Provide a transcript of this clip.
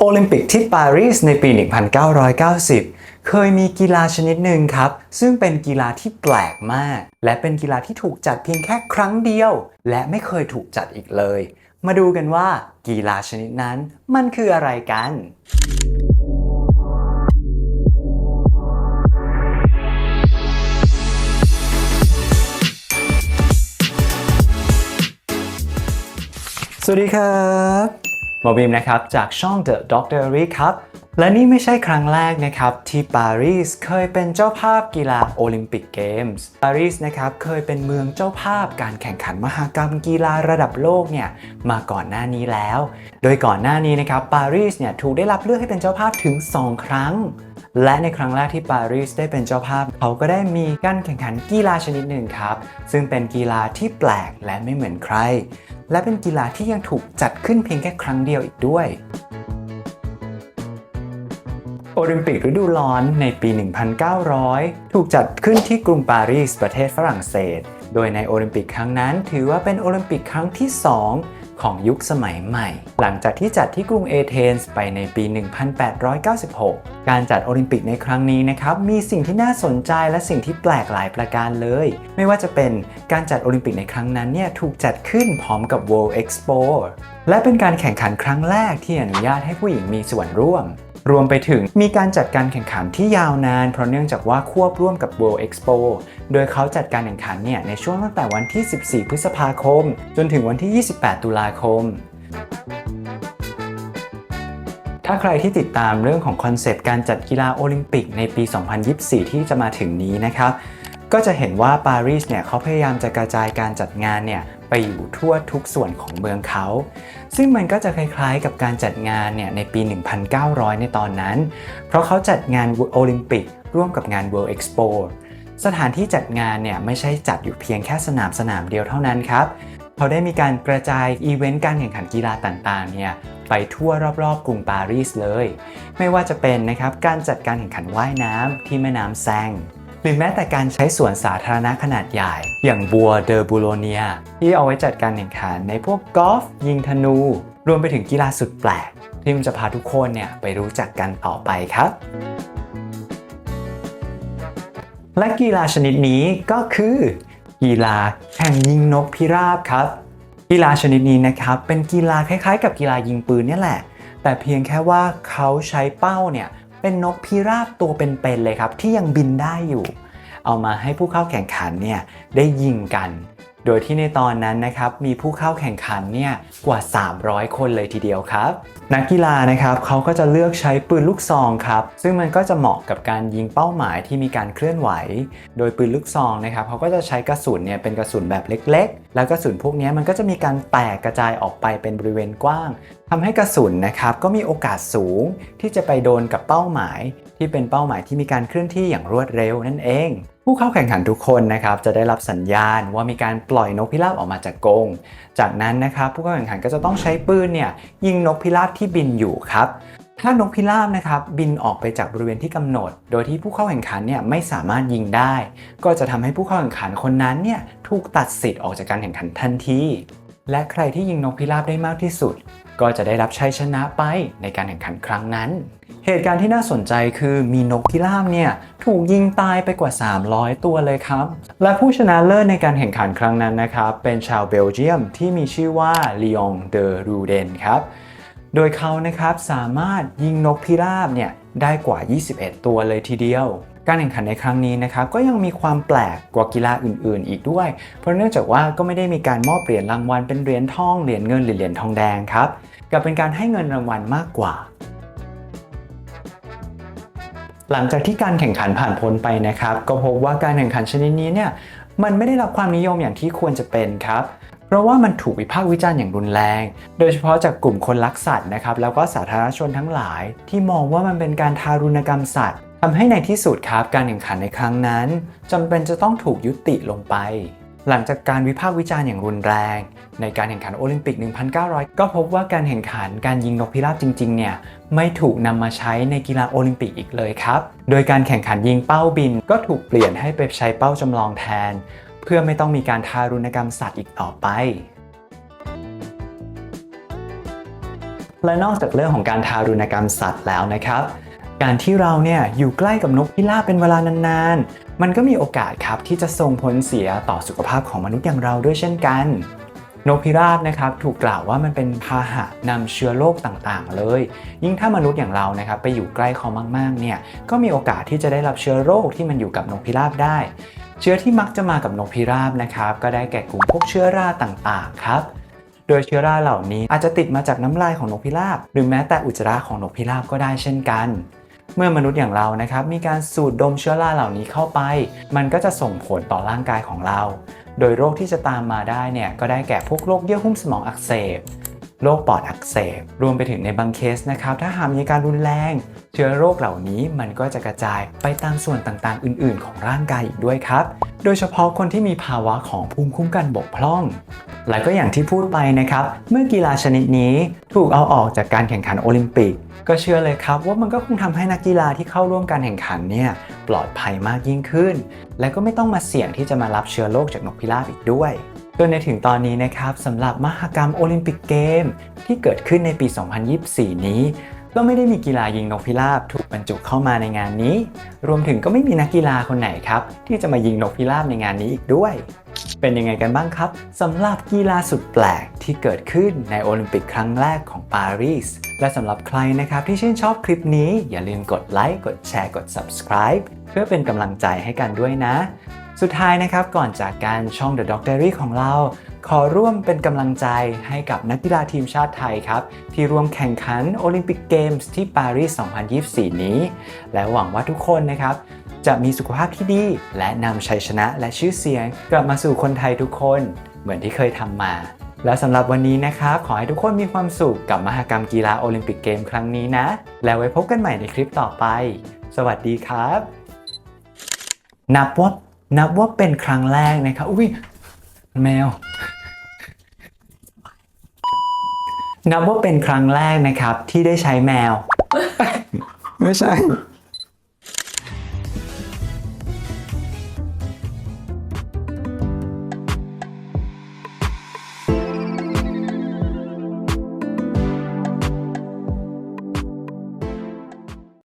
โอลิมปิกที่ปารีสในปี 1990 เคยมีกีฬาชนิดหนึ่งครับ ซึ่งเป็นกีฬาที่แปลกมาก และเป็นกีฬาที่ถูกจัดเพียงแค่ครั้งเดียว และไม่เคยถูกจัดอีกเลย มาดูกันว่ากีฬาชนิดนั้นมันคืออะไรกันสวัสดีครับ หมอบีมนะครับจากช่อง The Doctor Ric ครับ และนี่ไม่ใช่ครั้งแรกนะครับ ที่ปารีสเคยเป็นเจ้าภาพกีฬาโอลิมปิกเกมส์ปารีสนะครับเคยเป็นเมืองเจ้าภาพการแข่งขันมหากรรมกีฬาระดับโลกเนี่ยมาก่อนหน้านี้แล้ว โดยก่อนหน้านี้นะครับปารีสเนี่ยถูกได้รับเลือกให้เป็นเจ้าภาพถึง 2 ครั้ง และในครั้งแรกที่ปารีสได้เป็นเจ้าภาพ เขาก็ได้มีการแข่งขันกีฬาชนิดหนึ่งครับ ซึ่งเป็นกีฬาที่แปลกและไม่เหมือนใคร และเป็นกีฬาที่ยังถูกจัดขึ้นเพียงแค่ครั้งเดียวอีกด้วย โอลิมปิกฤดูร้อนในปี 1900 ถูกจัดขึ้นที่กรุงปารีสประเทศฝรั่งเศส โดยในโอลิมปิกครั้งนั้น ถือว่าเป็นโอลิมปิกครั้งที่ 2 ของยุคสมัยใหม่ หลังจากที่จัดที่กรุงเอเธนส์ไปในปี 1896 การจัดโอลิมปิกในครั้งนี้นะครับ มีสิ่งที่น่าสนใจและสิ่งที่แปลกหลายประการเลย ไม่ว่าจะเป็นการจัดโอลิมปิกในครั้งนั้นเนี่ยถูกจัดขึ้นพร้อมกับ World Expo และเป็นการแข่งขันครั้งแรกที่อนุญาตให้ผู้หญิงมีส่วนร่วม รวมไปถึงมีการจัดการแข่งขันที่ยาวนาน เพราะเนื่องจากว่าควบร่วมกับ World Expo โดยเขาจัดการแข่งขันเนี่ยในช่วงตั้งแต่วันที่ 14 พฤษภาคม จนถึงวันที่ 28 ตุลาคมถ้าใครที่ติดตามเรื่องของคอนเซปต์การจัดกีฬาโอลิมปิกในปี 2024 ที่จะมาถึงนี้นะครับ ก็จะเห็นว่าปารีสเนี่ยเขาพยายามจะกระจายการจัดงานเนี่ย ไปอยู่ทั่วทุกส่วนของเมืองเขา ซึ่งมันก็จะคล้ายๆกับการจัดงานเนี่ยในปี 1900 ในตอนนั้น เพราะเขาจัดงานโอลิมปิกร่วมกับงาน World Expo สถานที่จัดงานเนี่ยไม่ใช่จัดอยู่เพียงแค่สนามสนามเดียวเท่านั้นครับ เขาได้มีการกระจายอีเวนต์การแข่งขันกีฬาต่างๆเนี่ยไปทั่วรอบๆ กรุงปารีสเลย ไม่ว่าจะเป็นนะครับการจัดการแข่งขันว่ายน้ำที่แม่น้ำแซง หรือแม้แต่การใช้สวนสาธารณะขนาดใหญ่ อย่างบัวเดอบูโลเนีย ที่เอาไว้จัดการแข่งขันในพวกกอล์ฟยิงธนู รวมไปถึงกีฬาสุดแปลก ที่มจะพาทุกคนเนี่ยไปรู้จักกันต่อไปครับและกีฬาชนิดนี้ก็คือ กีฬาแข่งยิงนกพิราบครับ กีฬาชนิดนี้นะครับเป็นกีฬาคล้ายๆ กับกีฬายิงปืนนี่แหละ แต่เพียงแค่ว่าเขาใช้เป้าเนี่ย เป็นนกพิราบตัวเป็นๆเลยครับ ที่ยังบินได้อยู่ เอามาให้ผู้เข้าแข่งขันเนี่ยได้ยิงกัน โดยที่ในตอนนั้นนะครับมีผู้เข้าแข่งขันเนี่ยกว่า 300 คนเลยทีเดียวครับ นักกีฬานะครับเขาก็จะเลือกใช้ปืนลูกซองครับ ซึ่งมันก็จะเหมาะกับการยิงเป้าหมายที่มีการเคลื่อนไหว โดยปืนลูกซองนะครับเขาก็จะใช้กระสุนเนี่ยเป็นกระสุนแบบเล็ก ๆ แล้วกระสุนพวกนี้มันก็จะมีการแตกกระจายออกไปเป็นบริเวณกว้างทำให้กระสุนนะครับก็มีโอกาสสูงที่จะไปโดนกับเป้าหมาย ที่เป็นเป้าหมายที่มีการเคลื่อนที่อย่างรวดเร็วนั่นเอง ผู้เข้าแข่งขันทุกคนนะครับจะได้รับสัญญาณว่ามีการปล่อยนกพิราบออกมาจากกรงจากนั้นนะครับผู้เข้าแข่งขันก็จะต้องใช้ปืนเนี่ยยิงนกพิราบที่บินอยู่ครับถ้านกพิราบนะครับบินออกไปจากบริเวณที่กำหนด โดยที่ผู้เข้าแข่งขันเนี่ยไม่สามารถยิงได้ ก็จะทำให้ผู้เข้าแข่งขันคนนั้นเนี่ยถูกตัดสิทธิ์ออกจากการแข่งขันทันทีและใครที่ยิงนกพิราบได้มากที่สุด ก็จะได้รับชัยชนะไปในการแข่งขันครั้งนั้น เหตุการณ์ที่น่าสนใจคือมีนกพิราบเนี่ยถูกยิงตายไปกว่า 300 ตัวเลยครับ และผู้ชนะเลิศในการแข่งขันครั้งนั้นนะครับ เป็นชาวเบลเยียมที่มีชื่อว่าลีองเดอรูเดนครับ โดยเขานะครับสามารถยิงนกพิราบเนี่ยได้กว่า 21 ตัวเลยทีเดียว การแข่งขันในครั้งนี้นะครับก็ยังมีความแปลกกว่ากีฬาอื่น ๆ อีกด้วย เพราะเนื่องจากว่าก็ไม่ได้มีการมอบเหรียญรางวัลเป็นเหรียญทองเหรียญเงินหรือเหรียญทองแดงครับกับเป็นการให้เงินรางวัลมากกว่าหลังจากที่การแข่งขันผ่านพ้นไปนะครับ ก็พบว่าการแข่งขันชนิดนี้เนี่ยมันไม่ได้รับความนิยมอย่างที่ควรจะเป็นครับ เพราะว่ามันถูกวิพากษ์วิจารณ์อย่างรุนแรง โดยเฉพาะจากกลุ่มคนรักสัตว์นะครับแล้วก็สาธารณชนทั้งหลายที่มองว่ามันเป็นการทารุณกรรมสัตว์ ทำให้ในที่สุดครับการแข่งขันในครั้งนั้นจำเป็นจะต้องถูกยุติลงไป หลังจากการวิพากษ์วิจารณ์อย่างรุนแรง ในการแข่งขันโอลิมปิก 1900 ก็พบว่าการแข่งขันการยิงนกพิราบจริงๆ เนี่ยไม่ถูกนำมาใช้ในกีฬาโอลิมปิกอีกเลยครับ โดยการแข่งขันยิงเป้าบินก็ถูกเปลี่ยนให้ไปใช้เป้าจำลองแทน เพื่อไม่ต้องมีการทารุณกรรมสัตว์อีกต่อไปและนอกจากเรื่องของการทารุณกรรมสัตว์แล้วนะครับ การที่เราเนี่ยอยู่ใกล้กับนกพิราบเป็นเวลานานๆ มันก็มีโอกาสครับที่จะส่งผลเสียต่อสุขภาพของมนุษย์อย่างเราด้วยเช่นกัน นกพิราบนะครับถูกกล่าวว่ามันเป็นพาหะนำเชื้อโรคต่างๆ เลย ยิ่งถ้ามนุษย์อย่างเรานะครับไปอยู่ใกล้เขามากๆเนี่ยก็มีโอกาสที่จะได้รับเชื้อโรคที่มันอยู่กับนกพิราบได้ เชื้อที่มักจะมากับนกพิราบนะครับก็ได้แก่กลุ่มพวกเชื้อราต่างๆครับโดยเชื้อราเหล่านี้อาจจะติดมาจากน้ำลายของนกพิราบ หรือแม้แต่อุจจาระของนกพิราบก็ได้เช่นกัน เมื่อมนุษย์อย่างเรานะครับมีการสูดดมเชื้อราเหล่านี้เข้าไป มันก็จะส่งผลต่อร่างกายของเรา โดยโรคที่จะตามมาได้เนี่ยก็ได้แก่พวกโรคเยื่อหุ้มสมองอักเสบ โรคปอดอักเสบ รวมไปถึงในบางเคสนะครับ ถ้าหากมีการรุนแรง เชื้อโรคเหล่านี้มันก็จะกระจายไปตามส่วนต่างๆ อื่นๆ ของร่างกายอีกด้วยครับ โดยเฉพาะคนที่มีภาวะของภูมิคุ้มกันบกพร่อง และก็อย่างที่พูดไปนะครับ เมื่อกีฬาชนิดนี้ถูกเอาออกจากการแข่งขันโอลิมปิก ก็เชื่อเลยครับว่ามันก็คงทำให้นักกีฬาที่เข้าร่วมการแข่งขันเนี่ยปลอดภัยมากยิ่งขึ้น และก็ไม่ต้องมาเสี่ยงที่จะมารับเชื้อโรคจากนกพิราบอีกด้วย จนในถึงตอนนี้นะครับสำหรับมหกรรมโอลิมปิกเกม ที่เกิดขึ้นในปี 2024 นี้ ก็ไม่ได้มีกีฬายิงนกพิราบถูกบรรจุเข้ามาในงานนี้ รวมถึงก็ไม่มีนักกีฬาคนไหนครับ ที่จะมายิงนกพิราบในงานนี้อีกด้วย เป็นยังไงกันบ้างครับสำหรับกีฬาสุดแปลกที่เกิดขึ้นในโอลิมปิกครั้งแรกของปารีสและสำหรับใครนะครับที่ชื่นชอบคลิปนี้อย่าลืมกดไลค์กดแชร์กด subscribe เพื่อเป็นกำลังใจให้กันด้วยนะ สุดท้ายนะครับก่อนจากการช่อง The Dog Diary ของเรา ขอร่วมเป็นกำลังใจให้กับนักกีฬาทีมชาติไทยครับ ที่ร่วมแข่งขันโอลิมปิกเกมส์ที่ปารีส 2024 นี้ และหวังว่าทุกคนนะครับ จะมีสุขภาพที่ดี และนำชัยชนะและชื่อเสียง กลับมาสู่คนไทยทุกคน เหมือนที่เคยทำมาและสำหรับวันนี้นะครับขอให้ทุกคนมีความสุขกับมหกรรมกีฬาโอลิมปิกเกมครั้งนี้นะ แล้วไว้พบกันใหม่ในคลิปต่อไป สวัสดีครับ นับว่า นับว่าเป็นครั้งแรกนะครับอุ้ยแมว นับว่าเป็นครั้งแรกนะครับที่ได้ใช้แมว ไม่ใช่